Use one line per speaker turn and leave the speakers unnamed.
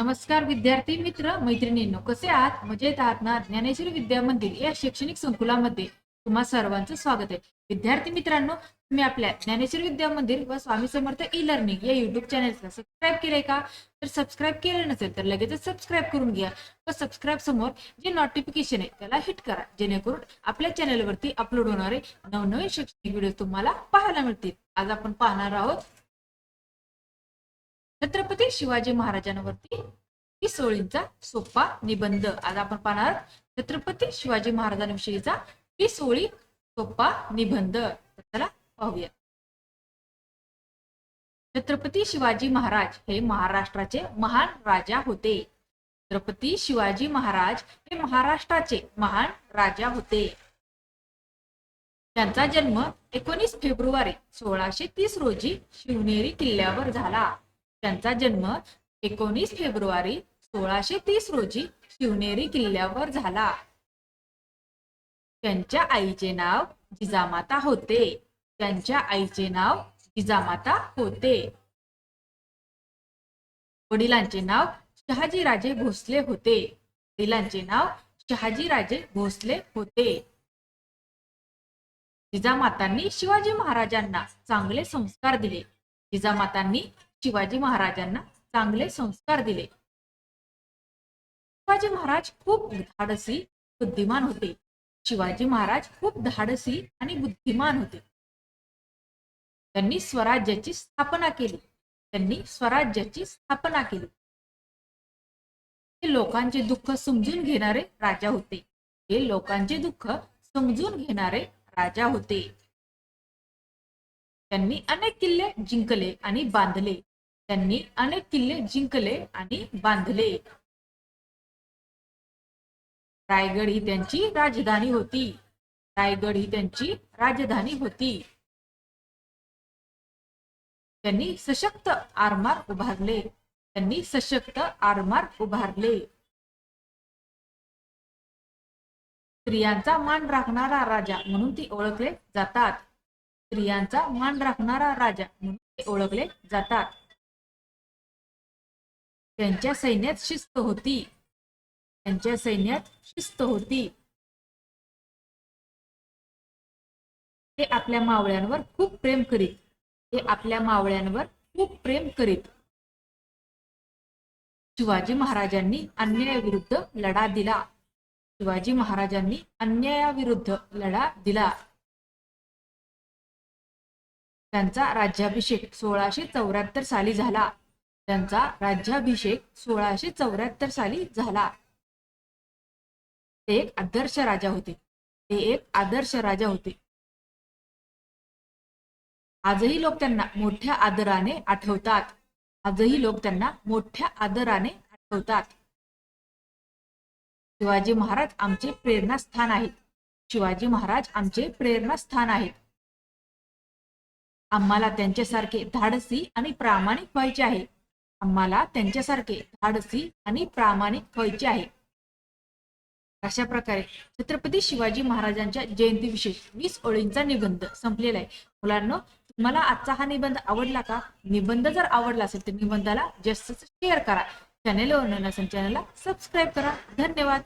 नमस्कार विद्यार्थी मित्र मैत्रिणींनो कसे आहात? मजेत आहात ना? ज्ञानेश्वरी विद्या मंदिर या शैक्षणिक संकुलामध्ये तुम्हा सर्वांचं स्वागत आहे. विद्यार्थी मित्रांनो तुम्ही आपल्या ज्ञानेश्वरी विद्या मंदिर व स्वामी समर्थ ई लर्निंग या युट्यूब चॅनलला सबस्क्राईब केलंय का? तर सबस्क्राईब केलं नसेल तर लगेचच सबस्क्राईब करून घ्या व सबस्क्राईब समोर जे नोटिफिकेशन आहे त्याला हिट करा. जेणेकरून आपल्या चॅनलवरती अपलोड होणारे नवनवीन शैक्षणिक व्हिडिओ तुम्हाला पाहायला मिळतील. आज आपण पाहणार आहोत छत्रपती शिवाजी महाराजांवरती वीस सोपा निबंध. आज आपण पाहणार छत्रपती शिवाजी महाराजांविषयीचा वीस सोपा निबंध. त्याला पाहूया. छत्रपती शिवाजी महाराज हे महाराष्ट्राचे महान राजा होते. छत्रपती शिवाजी महाराज हे महाराष्ट्राचे महान राजा होते. त्यांचा जन्म एकोणीस फेब्रुवारी सोळाशे तीस रोजी शिवनेरी किल्ल्यावर झाला. त्यांचा जन्म एकोणीस फेब्रुवारी सोळाशे तीस रोजी शिवनेरी किल्ल्यावर झाला. त्यांच्या आईचे नाव जिजामाता होते. त्यांच्या आईचे नाव जिजामाता होते. वडिलांचे नाव शहाजीराजे भोसले होते. वडिलांचे नाव शहाजीराजे भोसले होते. जिजामातांनी शिवाजी महाराजांना चांगले संस्कार दिले. जिजामातांनी शिवाजी महाराजांना चांगले संस्कार दिले. शिवाजी महाराज खूप धाडसी बुद्धिमान होते. शिवाजी महाराज खूप धाडसी आणि बुद्धिमान होते. त्यांनी स्वराज्याची स्थापना केली. त्यांनी स्वराज्याची स्थापना केली. हे लोकांचे दुःख समजून घेणारे राजा होते. हे लोकांचे दुःख समजून घेणारे राजा होते. त्यांनी अनेक किल्ले जिंकले आणि बांधले. त्यांनी अनेक किल्ले जिंकले आणि बांधले. रायगड ही त्यांची राजधानी होती. रायगड ही त्यांची राजधानी होती. त्यांनी सशक्त आरमार उभारले. त्यांनी सशक्त आरमार उभारले. स्त्रियांचा मान राखणारा राजा म्हणून ती ओळखले जातात. स्त्रियांचा मान राखणारा राजा म्हणून ते ओळखले जातात. त्यांच्या सैन्यात शिस्त होती. त्यांच्या सैन्यात शिस्त होती. ते आपल्या मावळ्यांवर खूप प्रेम करीत. ते आपल्या मावळ्यांवर खूप प्रेम करीत. शिवाजी महाराजांनी अन्यायाविरुद्ध लढा दिला. शिवाजी महाराजांनी अन्यायाविरुद्ध लढा दिला. त्यांचा राज्याभिषेक सोळाशे चौऱ्याहत्तर साली झाला. त्यांचा राज्याभिषेक सोळाशे चौऱ्याहत्तर साली झाला. ते एक आदर्श राजा होते. ते एक आदर्श राजा होते. आजही लोक त्यांना मोठ्या आदराने आठवतात. आजही लोक त्यांना मोठ्या आदराने आठवतात. शिवाजी महाराज आमचे प्रेरणास्थान आहेत. शिवाजी महाराज आमचे प्रेरणास्थान आहेत. आम्हाला त्यांच्यासारखे धाडसी आणि प्रामाणिक व्हायचे आहे. आम्हाला त्यांच्यासारखे धाडसी आणि प्रामाणिक व्हायचे आहे. अशा प्रकारे छत्रपती शिवाजी महाराजांच्या जयंतीविषयी वीस ओळींचा निबंध संपलेला आहे. मुलांना तुम्हाला आजचा हा निबंध आवडला का? निबंध जर आवडला असेल तर निबंधाला जास्त शेअर करा. चॅनेलवर नसेल चॅनलला सबस्क्राईब करा. धन्यवाद.